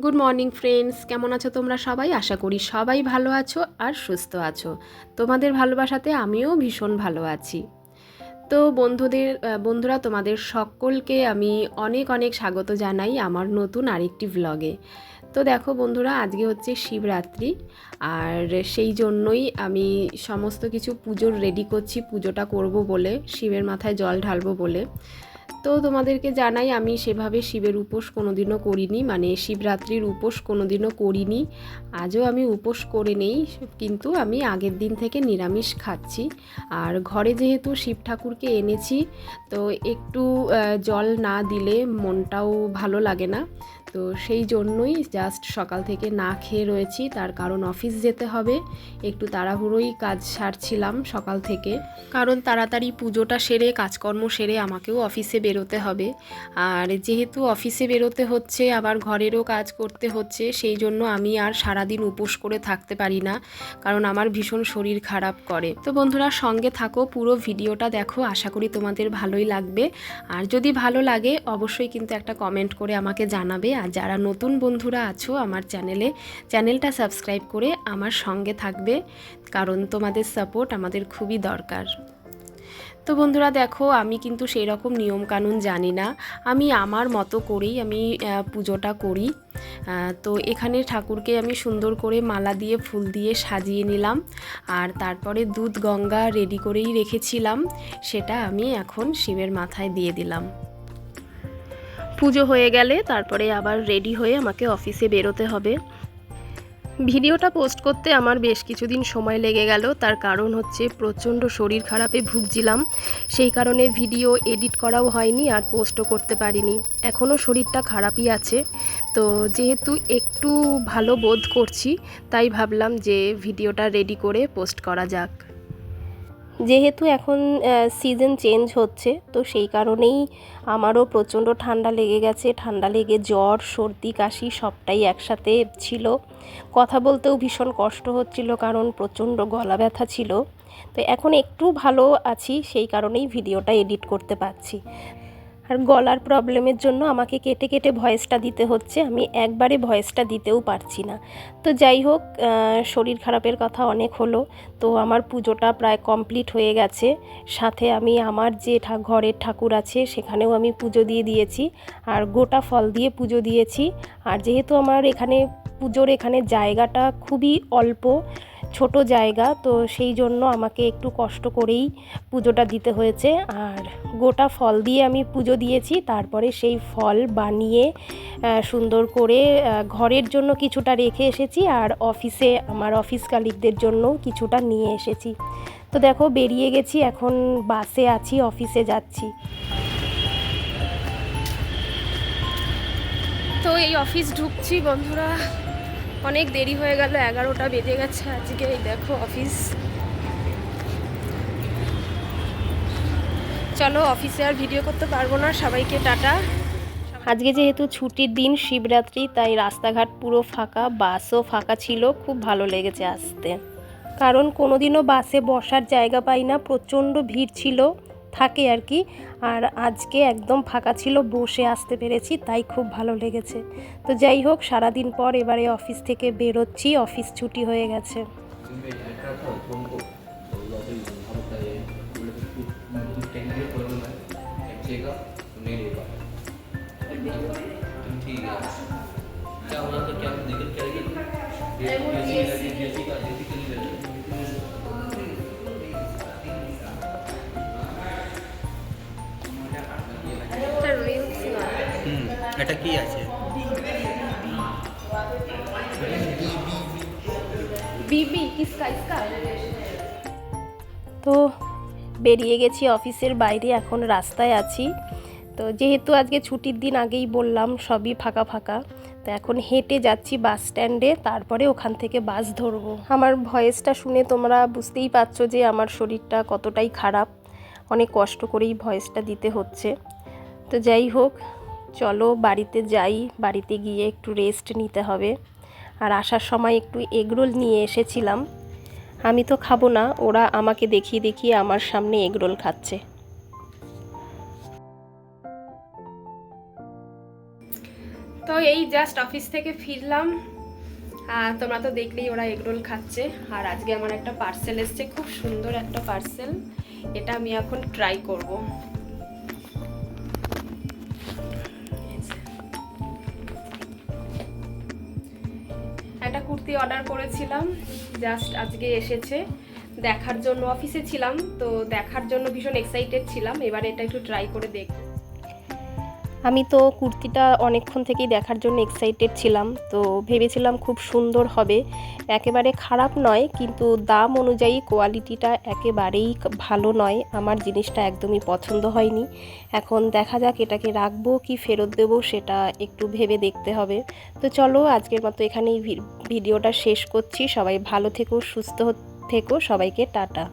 Good morning friends কেমন আছো তোমরা সবাই? আশা করি সবাই ভালো আছো আর সুস্থ আছো। তোমাদের ভালোবাসাতে আমিও ভীষণ ভালো আছি। তো বন্ধুদের বন্ধুরা, তোমাদের সকলকে আমি অনেক অনেক স্বাগত জানাই আমার নতুন আরেকটি ভ্লগে তো দেখো বন্ধুরা, আজকে হচ্ছে শিবরাত্রি, আর সেই জন্যই আমি সমস্ত কিছু পুজোর রেডি করছি, পুজোটা করব বলে, শিবের মাথায় জল ঢালবো বলে। তো তোমাদেরকে জানাই, আমি সেভাবে শিবের উপোস কোনোদিনও করিনি মানে শিবরাত্রির উপোস কোনোদিনও করিনি। আজও আমি উপোস করে নেই, কিন্তু আমি আগের দিন থেকে নিরামিষ খাচ্ছি। আর ঘরে যেহেতু শিব ঠাকুরকে এনেছি, তো একটু জল না দিলে মনটাও ভালো লাগে না। তো সেই জন্যই জাস্ট সকাল থেকে না খেয়ে রয়েছি। তার কারণ অফিস যেতে হবে। একটু তাড়াহুড়োই কাজ সারছিলাম সকাল থেকে। কারণ তাড়াতাড়ি পুজোটা সেরে, কাজকর্ম সেরে আমাকেও অফিসে বেরোতে হবে। আর যেহেতু অফিসে বেরোতে হচ্ছে, আবার ঘরেরও কাজ করতে হচ্ছে, সেই জন্য আমি আর সারাদিন উপোস করে থাকতে পারি না। কারণ আমার ভীষণ শরীর খারাপ করে। তো বন্ধুরা, সঙ্গে থাকো, পুরো ভিডিওটা দেখো। আশা করি তোমাদের ভালোই লাগবে। আর যদি ভালো লাগে, অবশ্যই কিন্তু একটা কমেন্ট করে আমাকে জানাবে। আর যারা নতুন বন্ধুরা আছো আমার চ্যানেলে, চ্যানেলটা সাবস্ক্রাইব করে আমার সঙ্গে থাকবে, কারণ তোমাদের সাপোর্ট আমাদের খুবই দরকার। তো বন্ধুরা দেখো, আমি কিন্তু সেই রকম নিয়মকানুন জানি না। আমি আমার মতো করেই আমি পুজোটা করি। তো এখানে ঠাকুরকে আমি সুন্দর করে মালা দিয়ে, ফুল দিয়ে সাজিয়ে নিলাম। আর তারপরে দুধ গঙ্গা রেডি করেই রেখেছিলাম। সেটা আমি এখন শিবের মাথায় দিয়ে দিলাম। পুজো হয়ে গেলে তারপরে আবার রেডি হয়ে আমাকে অফিসে বেরোতে হবে। ভিডিওটা পোস্ট করতে আমার বেশ কিছুদিন সময় লেগে গেল। তার কারণ হচ্ছে প্রচণ্ড শরীর খারাপে ভুগছিলাম। সেই কারণে ভিডিও এডিট করাও হয়নি আর পোস্টও করতে পারিনি। এখনও শরীরটা খারাপই আছে। তো যেহেতু একটু ভালো বোধ করছি, তাই ভাবলাম যে ভিডিওটা রেডি করে পোস্ট করা যাক। যেহেতু এখন সিজন চেঞ্জ হচ্ছে, তো সেই কারণেই আমারও প্রচণ্ড ঠান্ডা লেগে গেছে। ঠান্ডা লেগে জ্বর, সর্দি, কাশি সবটাই একসাথে ছিল। কথা বলতেও ভীষণ কষ্ট হচ্ছিল কারণ প্রচণ্ড গলা ব্যথা ছিল। তো এখন একটু ভালো আছি, সেই কারণেই ভিডিওটা এডিট করতে পারছি। আর গলার প্রবলেমের জন্য আমাকে কেটে কেটে ভয়েসটা দিতে হচ্ছে। আমি একবারে ভয়েসটা দিতেও পারছি না। তো যাই হোক শরীর খারাপের কথা অনেক হলো। তো আমার পুজোটা প্রায় কমপ্লিট হয়ে গেছে। সাথে আমি আমার যে ঘরের ঠাকুর আছে, সেখানেও আমি পুজো দিয়ে দিয়েছি। আর গোটা ফল দিয়ে পুজো দিয়েছি। আর যেহেতু আমার এখানে পুজোর এখানে জায়গাটা খুবই অল্প ছোট জায়গা, তো সেই জন্য আমাকে একটু কষ্ট করেই পুজোটা দিতে হয়েছে। আর গোটা ফল দিয়ে আমি পুজো দিয়েছি, তারপরে সেই ফল বানিয়ে সুন্দর করে ঘরের জন্য কিছুটা রেখে এসেছি, আর অফিসে আমার অফিস কালিকদের জন্য কিছুটা নিয়ে এসেছি। তো দেখো, বেরিয়ে গেছি, এখন বাসে আছি, অফিসে যাচ্ছি। তো এই অফিস ঢুকছি বন্ধুরা। অনেক দেরি হয়ে গেল, এগারোটা বেজে গেছে আজকে, এই দেখো অফিস চলো অফিসে আর ভিডিও করতে পারব না, সবাইকে টাটা। আজকে যেহেতু ছুটির দিন শিবরাত্রি, তাই রাস্তাঘাট পুরো ফাঁকা, বাসও ফাঁকা ছিল, খুব ভালো লেগেছে আসতে। কারণ কোনোদিনও বাসে বসার জায়গা পাই না, প্রচণ্ড ভিড় ছিল। থাকে আর কি। আর আজকে একদম ফাঁকা ছিল, বসে আসতে পেরেছি, তাই খুব ভালো লেগেছে। তো যাই হোক, সারাদিন পর এবারে অফিস থেকে বেরোচ্ছি, অফিস ছুটি হয়ে গেছে। क्या हुआ तो क्या এটা কি আছে? তো বেরিয়ে গেছি অফিসের বাইরে, এখন রাস্তায় আছি। তো যেহেতু আজকে ছুটির দিন আগেই বললাম, সবই ফাঁকা ফাঁকা, তো এখন হেঁটে যাচ্ছি বাস স্ট্যান্ডে, তারপরে ওখান থেকে বাস ধরবো। আমার ভয়েসটা শুনে তোমরা বুঝতেই পারছ যে আমার শরীরটা কতটাই খারাপ, অনেক কষ্ট করেই ভয়েসটা দিতে হচ্ছে। তো যাই হোক চলো বাড়িতে যাই, বাড়িতে গিয়ে একটু রেস্ট নিতে হবে। আর আসার সময় একটু এগরোল নিয়ে এসেছিলাম। আমি তো খাব না, ওরা আমাকে দেখিয়ে দেখিয়ে আমার সামনে এগরোল খাচ্ছে। তো এই জাস্ট অফিস থেকে ফিরলাম। আর তোমরা তো দেখলেই ওরা এগরোল খাচ্ছে। আর আজকে আমার একটা পার্সেল এসছে, খুব সুন্দর একটা পার্সেল এটা আমি এখন ট্রাই করব। কুর্তি অর্ডার করেছিলাম জাস্ট আজকে এসেছে। দেখার জন্য অফিসে ছিলাম, তো দেখার জন্য ভীষণ এক্সাইটেড ছিলাম, এবার এটা একটু ট্রাই করে দেখব। আমি তো কুর্তিটা অনেকক্ষণ থেকেই দেখার জন্য এক্সাইটেড ছিলাম, তো ভেবেছিলাম খুব সুন্দর হবে। একেবারে খারাপ নয়, কিন্তু দাম অনুযায়ী কোয়ালিটিটা একেবারেই ভালো নয়। আমার জিনিসটা একদমই পছন্দ হয়নি। এখন দেখা যাক এটাকে রাখব কি ফেরত দেবো সেটা একটু ভেবে দেখতে হবে। তো চলো, আজকের মতো এখানেই ভিডিওটা শেষ করছি। সবাই ভালো থেকো, সুস্থ থেকো, সবাইকে টাটা।